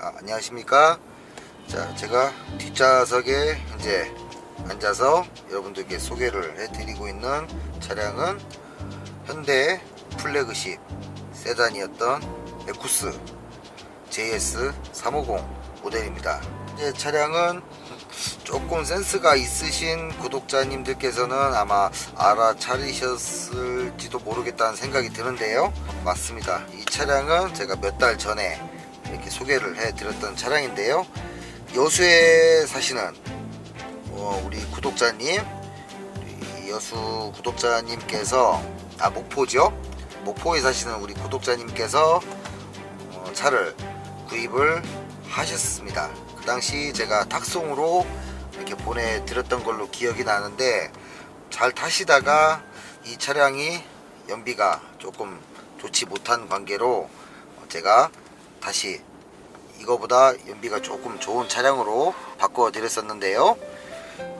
안녕하십니까? 자 제가 뒷좌석에 현재 앉아서 여러분들께 소개를 해드리고 있는 차량은 현대 플래그십 세단이었던 에쿠스 JS 350 모델입니다. 현재 차량은 조금 센스가 있으신 구독자님들께서는 아마 알아차리셨을지도 모르겠다는 생각이 드는데요. 맞습니다. 이 차량은 제가 몇 달 전에 이렇게 소개를 해드렸던 차량인데요. 여수에 사시는 어, 우리 구독자님 여수 구독자님께서 아 목포죠 목포에 사시는 우리 구독자님께서 어, 차를 구입을 하셨습니다. 그 당시 제가 탁송으로 이렇게 보내드렸던 걸로 기억이 나는데 잘 타시다가 이 차량이 연비가 조금 좋지 못한 관계로 제가 다시 이거보다 연비가 조금 좋은 차량으로 바꿔 드렸었는데요.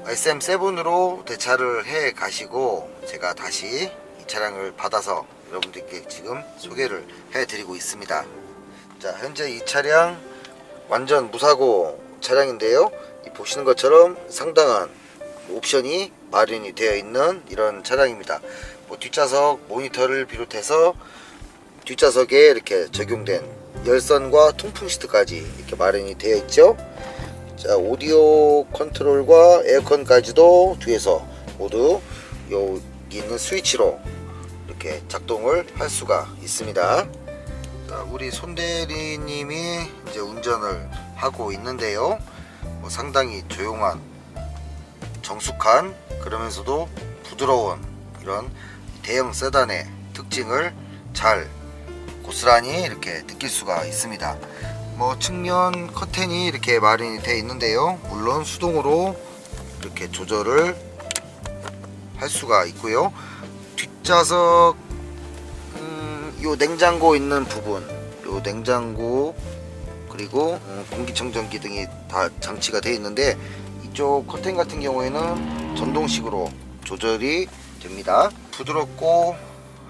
SM7으로 대차를 해 가시고 제가 다시 이 차량을 받아서 여러분들께 지금 소개를 해 드리고 있습니다. 자 현재 이 차량 완전 무사고 차량인데요. 이 보시는 것처럼 상당한 옵션이 마련이 되어 있는 이런 차량입니다. 뭐 뒷좌석 모니터를 비롯해서 뒷좌석에 이렇게 적용된 열선과 통풍 시트까지 이렇게 마련이 되어 있죠. 자 오디오 컨트롤과 에어컨까지도 뒤에서 모두 여기 있는 스위치로 이렇게 작동을 할 수가 있습니다. 자, 우리 손대리님이 이제 운전을 하고 있는데요. 뭐 상당히 조용한 정숙한 그러면서도 부드러운 이런 대형 세단의 특징을 잘 고스란히 이렇게 느낄 수가 있습니다. 뭐 측면 커튼이 이렇게 마련이 되어 있는데요. 물론 수동으로 이렇게 조절을 할 수가 있고요. 뒷좌석 음, 요 냉장고 있는 부분, 요 냉장고 그리고 음, 공기청정기 등이 다 장치가 되어 있는데 이쪽 커튼 같은 경우에는 전동식으로 조절이 됩니다. 부드럽고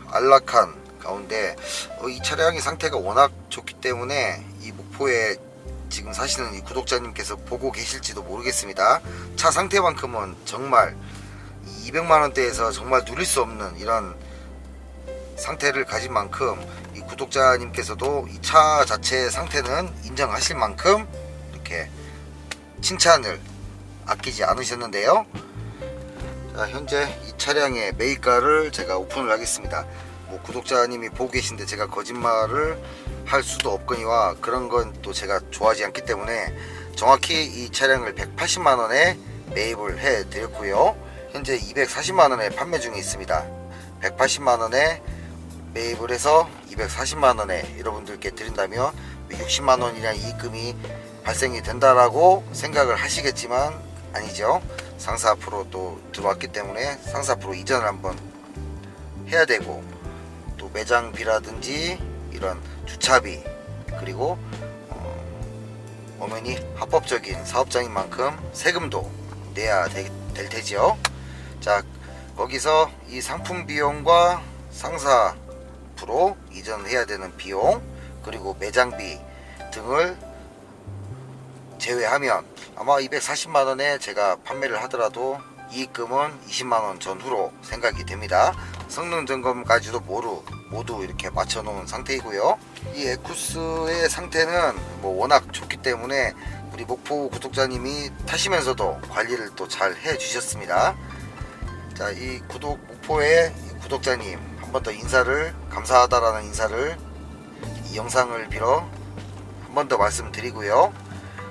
안락한 가운데 어, 이 차량의 상태가 워낙 좋기 때문에 이 목포에 지금 사시는 이 구독자님께서 보고 계실지도 모르겠습니다. 차 상태만큼은 정말 200만 원대에서 정말 누릴 수 없는 이런 상태를 가진 만큼 이 구독자님께서도 이 차 자체의 상태는 인정하실 만큼 이렇게 칭찬을 아끼지 않으셨는데요. 자, 현재 이 차량의 매입가를 제가 오픈을 하겠습니다. 뭐 구독자님이 보고 계신데 제가 거짓말을 할 수도 없거니와 그런 건 또 제가 좋아하지 않기 때문에 정확히 이 차량을 180만 원에 매입을 해 드렸고요. 현재 240만 원에 판매 중에 있습니다. 180만 원에 매입을 해서 240만 원에 여러분들께 드린다면 60만 원이라는 이익금이 발생이 된다라고 생각을 하시겠지만 아니죠. 상사 앞으로 또 들어왔기 때문에 상사 앞으로 이전을 한번 해야 되고 또 매장비라든지 이런 주차비 그리고 어, 엄연히 합법적인 사업장인 만큼 세금도 내야 되, 될 테지요. 자 거기서 이 상품 비용과 상사 앞으로 이전해야 되는 비용 그리고 매장비 등을 제외하면 아마 240만 원에 제가 판매를 하더라도 이익금은 20만 원 전후로 생각이 됩니다. 성능 점검까지도 모두 모두 이렇게 맞춰 놓은 상태이고요. 이 에쿠스의 상태는 뭐 워낙 좋기 때문에 우리 목포 구독자님이 타시면서도 관리를 또 잘 해 주셨습니다. 자, 이 구독 목포의 이 구독자님 한 번 더 인사를 감사하다라는 인사를 이 영상을 빌어 한 번 더 말씀드리고요.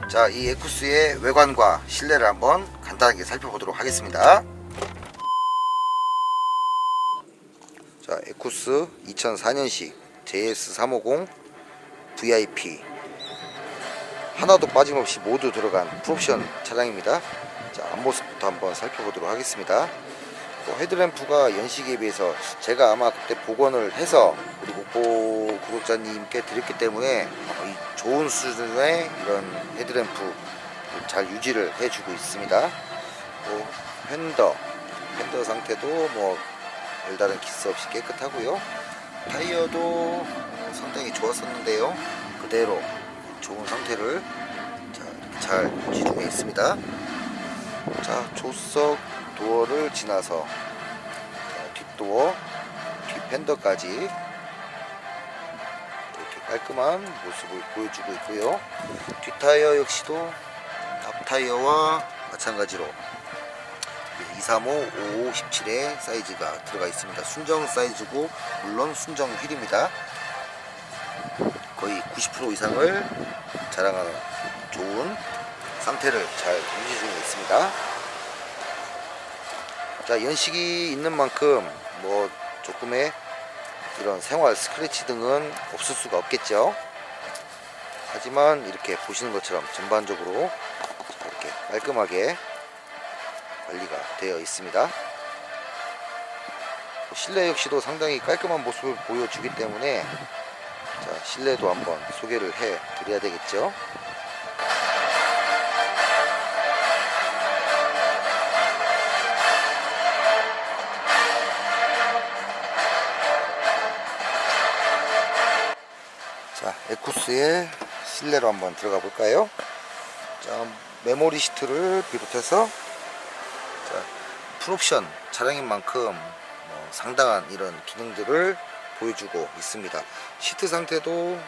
자, 이 에쿠스의 외관과 실내를 한번 간단하게 살펴보도록 하겠습니다. 자, 에쿠스 2004년식 JS350 VIP 하나도 빠짐없이 모두 들어간 풀옵션 차량입니다. 자, 앞모습부터 한번 살펴보도록 하겠습니다. 뭐 헤드램프가 연식에 비해서 제가 아마 그때 복원을 해서 우리 목포 구독자님께 드렸기 때문에 이 좋은 수준의 이런 헤드램프 잘 유지를 해주고 있습니다. 뭐 휀더, 휀더 상태도 뭐 별다른 기스 없이 깨끗하고요. 타이어도 어, 상당히 좋았었는데요. 그대로 좋은 상태를 잘 유지 중에 있습니다. 자, 조석 도어를 지나서 자, 뒷도어, 뒷팬더까지 이렇게 깔끔한 모습을 보여주고 있고요. 뒷타이어 역시도 앞타이어와 마찬가지로 235, 55, 17의 사이즈가 들어가 있습니다. 순정 사이즈고 물론 순정 휠입니다. 거의 90% 이상을 자랑하는 좋은 상태를 잘 유지 중에 있습니다. 자 연식이 있는 만큼 뭐 조금의 이런 생활 스크래치 등은 없을 수가 없겠죠. 하지만 이렇게 보시는 것처럼 전반적으로 자, 이렇게 깔끔하게 관리가 되어 있습니다. 실내 역시도 상당히 깔끔한 모습을 보여주기 때문에 자, 실내도 한번 소개를 해 드려야 되겠죠. 자, 에쿠스의 실내로 한번 들어가 볼까요? 자, 메모리 시트를 비롯해서 자, 풀옵션 차량인 만큼 뭐 상당한 이런 기능들을 보여주고 있습니다. 시트 상태도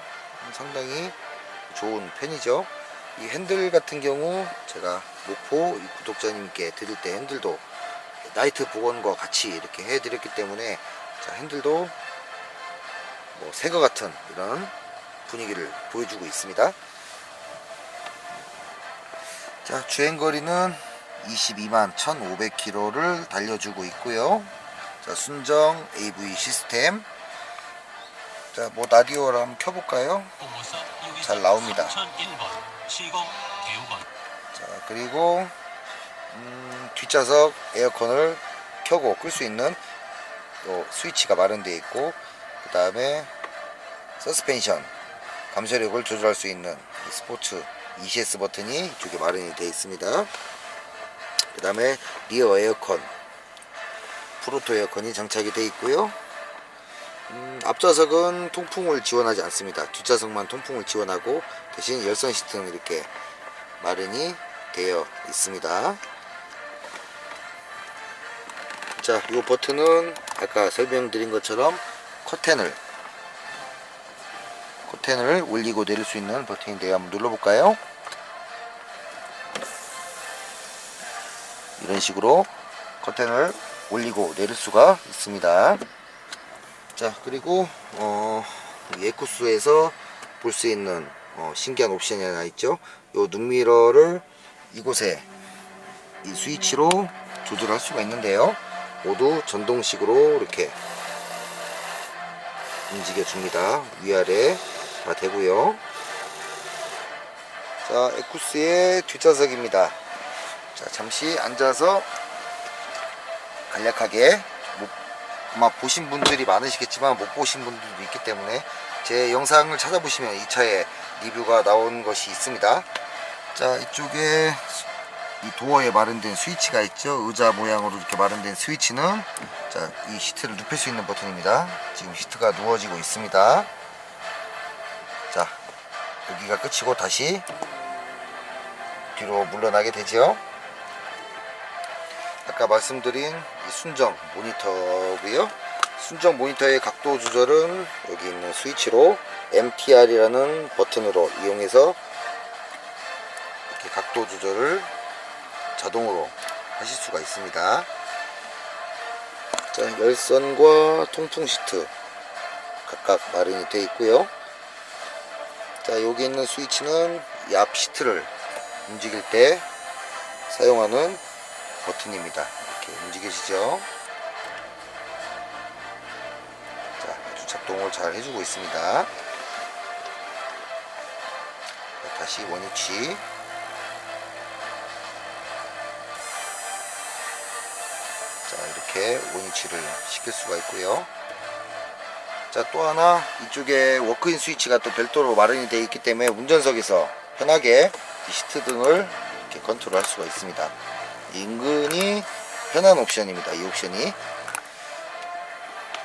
상당히 좋은 편이죠. 이 핸들 같은 경우 제가 목포 이 구독자님께 드릴 때 핸들도 나이트 복원과 같이 이렇게 해드렸기 때문에 자, 핸들도 뭐 새거 같은 이런 분위기를 보여주고 있습니다. 자, 주행거리는 22만 1,500km를 달려주고 있고요. 자, 순정 AV 시스템. 자, 뭐 라디오를 한번 켜볼까요? 잘 나옵니다. 자, 그리고 음, 뒷좌석 에어컨을 켜고 끌 수 있는 또 스위치가 마련되어 있고 그 다음에 서스펜션 감소력을 조절할 수 있는 이 스포츠 ECS 버튼이 이쪽에 마련이 되어 있습니다. 그 다음에 리어 에어컨 프로토 에어컨이 장착이 되어 있고요. 음, 앞좌석은 통풍을 지원하지 않습니다. 뒷좌석만 통풍을 지원하고 대신 열선 시트는 이렇게 마련이 되어 있습니다. 자, 이 버튼은 아까 설명드린 것처럼 커튼을 커튼을 올리고 내릴 수 있는 버튼인데요. 한번 눌러볼까요? 이런 식으로 커튼을 올리고 내릴 수가 있습니다. 자, 그리고 어, 이 에쿠스에서 볼 수 있는 어, 신기한 옵션이 하나 있죠. 이 눈미러를 이곳에 이 스위치로 조절할 수가 있는데요. 모두 전동식으로 이렇게 움직여 줍니다. 위아래 다 되고요. 자, 에쿠스의 뒷좌석입니다. 자, 잠시 앉아서 간략하게 못, 아마 보신 분들이 많으시겠지만 못 보신 분들도 있기 때문에 제 영상을 찾아보시면 이 차에 리뷰가 나온 것이 있습니다. 자, 이쪽에 이 도어에 마련된 스위치가 있죠. 의자 모양으로 이렇게 마련된 스위치는 자, 이 시트를 눕힐 수 있는 버튼입니다. 지금 시트가 누워지고 있습니다. 자, 여기가 끝이고 다시 뒤로 물러나게 되죠. 아까 말씀드린 이 순정 모니터고요. 순정 모니터의 각도 조절은 여기 있는 스위치로 MTR이라는 버튼으로 이용해서 이렇게 각도 조절을 자동으로 하실 수가 있습니다. 자, 열선과 통풍 시트 각각 마련이 되어 있고요. 자, 여기 있는 스위치는 이 앞 시트를 움직일 때 사용하는 버튼입니다. 이렇게 움직이시죠? 자, 아주 작동을 잘 해주고 있습니다. 자, 다시 원위치. 자, 이렇게 원위치를 시킬 수가 있고요. 자, 또 하나 이쪽에 워크인 스위치가 또 별도로 마련이 되어 있기 때문에 운전석에서 편하게 이 시트 등을 이렇게 컨트롤 할 수가 있습니다. 인근이 편한 옵션입니다. 이 옵션이.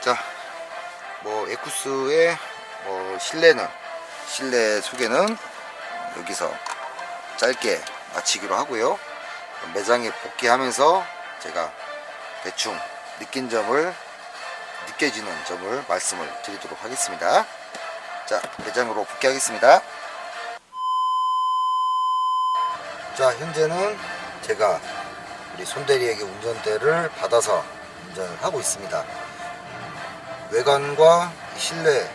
자, 뭐 에쿠스의 뭐 실내는 실내 소개는 여기서 짧게 마치기로 하고요. 매장에 복귀하면서 제가 대충 느낀 점을 느껴지는 점을 말씀을 드리도록 하겠습니다. 자, 매장으로 복귀하겠습니다. 자, 현재는 제가 우리 손대리에게 운전대를 받아서 운전을 하고 있습니다. 외관과 이 실내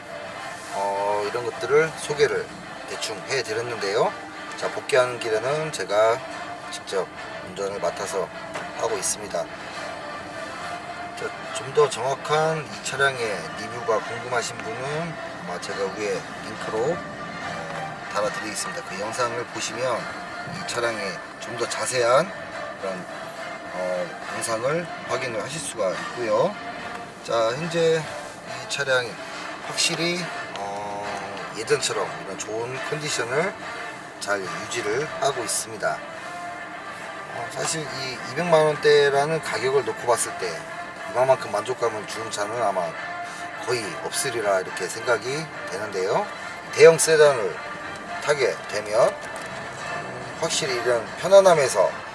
어, 이런 것들을 소개를 대충 해드렸는데요. 자, 복귀하는 길에는 제가 직접 운전을 맡아서 하고 있습니다. 좀 더 정확한 이 차량의 리뷰가 궁금하신 분은 아마 제가 위에 링크로 어, 달아드리겠습니다. 그 영상을 보시면 이 차량의 좀 더 자세한 그런 어, 영상을 확인을 하실 수가 있고요. 자 현재 이 차량이 확실히 어, 예전처럼 이런 좋은 컨디션을 잘 유지를 하고 있습니다. 어, 사실 이 200만 원대라는 가격을 놓고 봤을 때 이만큼 만족감을 주는 차는 아마 거의 없으리라 이렇게 생각이 되는데요. 대형 세단을 타게 되면 음, 확실히 이런 편안함에서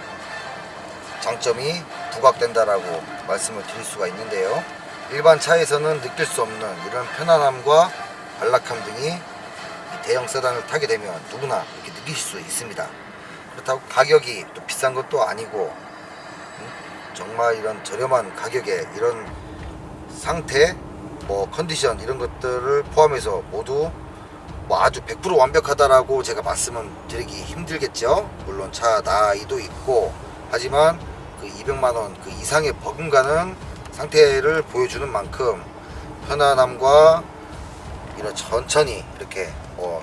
장점이 부각된다라고 말씀을 드릴 수가 있는데요. 일반 차에서는 느낄 수 없는 이런 편안함과 안락함 등이 이 대형 세단을 타게 되면 누구나 이렇게 느끼실 수 있습니다. 그렇다고 가격이 또 비싼 것도 아니고 음, 정말 이런 저렴한 가격에 이런 상태, 뭐 컨디션 이런 것들을 포함해서 모두 뭐 아주 100% 완벽하다라고 제가 말씀은 드리기 힘들겠죠. 물론 차 나이도 있고 하지만 그 200만 원 그 이상의 버금가는 상태를 보여주는 만큼 편안함과 이런 천천히 이렇게 뭐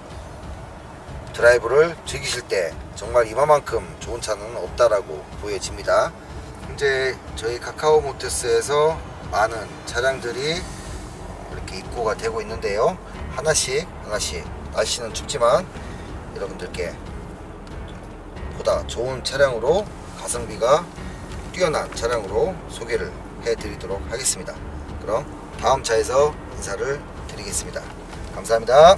드라이브를 즐기실 때 정말 이만큼 좋은 차는 없다라고 보여집니다. 현재 저희 카카오 모터스에서 많은 차량들이 이렇게 입고가 되고 있는데요. 하나씩 하나씩 날씨는 춥지만 여러분들께 보다 좋은 차량으로 가성비가 뛰어난 차량으로 소개를 해드리도록 하겠습니다. 그럼 다음 차에서 인사를 드리겠습니다. 감사합니다.